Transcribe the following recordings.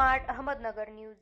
Ahmednagar news.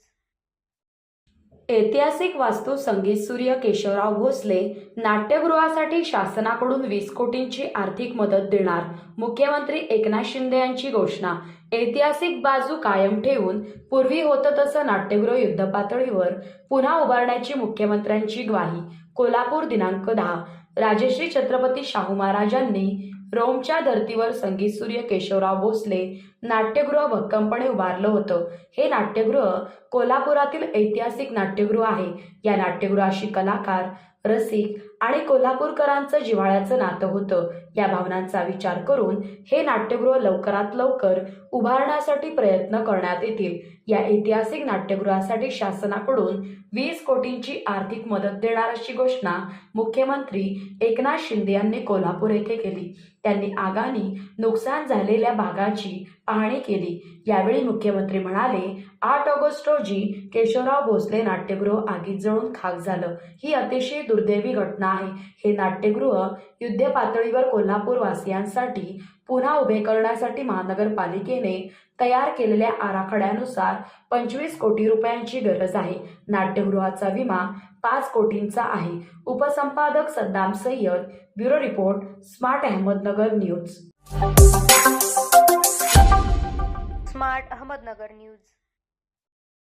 ऐतिहासिक वास्तू संगीत सूर्य केशवराव भोसले नाट्यगृहासाठी शासनाकडून वीस कोटींची आर्थिक मदत देणार मुख्यमंत्री एकनाथ शिंदे यांची घोषणा. ऐतिहासिक बाजू कायम ठेवून पूर्वी होतं तसं नाट्यगृह युद्धपातळीवर पुन्हा उभारण्याची मुख्यमंत्र्यांची ग्वाही. कोल्हापूर दिनांक दहा. राजश्री छत्रपती शाहू महाराजांनी रोमच्या धर्तीवर संगीत सूर्य केशवराव भोसले नाट्यगृह भक्कमपणे उभारलं होतं. हे नाट्यगृह कोल्हापुरातील ऐतिहासिक नाट्यगृह आहे. या नाट्यगृहाशी कलाकार रसिक आणि कोल्हापूरकरांचं जिव्हाळ्याचं नातं होतं. या भावनांचा विचार करून हे नाट्यगृह लवकरात लवकर उभारण्यासाठी प्रयत्न करण्यात येतील. या ऐतिहासिक नाट्यगृहासाठी शासनाकडून वीस कोटींची आर्थिक मदत देणार अशी घोषणा मुख्यमंत्री एकनाथ शिंदे यांनी कोल्हापूर येथे केली. त्यांनी आगामी नुकसान झालेल्या भागाची पाहणी केली. यावेळी मुख्यमंत्री म्हणाले आठ ऑगस्ट रोजी केशवराव भोसले नाट्यगृह आगीत जळून खाक झालं. ही अतिशय दुर्दैवी घटना आहे. हे नाट्यगृह युद्ध पातळीवर कोल्हापूर वासियांसाठी पुन्हा उभे करण्यासाठी महानगरपालिकेने तयार केलेल्या आराखड्यानुसार पंचवीस कोटी रुपयांची गरज आहे. नाट्यगृहाचा विमा पाच कोटींचा आहे. उपसंपादक Saddam Sayyad bureau report smart Ahmednagar news. Smart Ahmednagar news.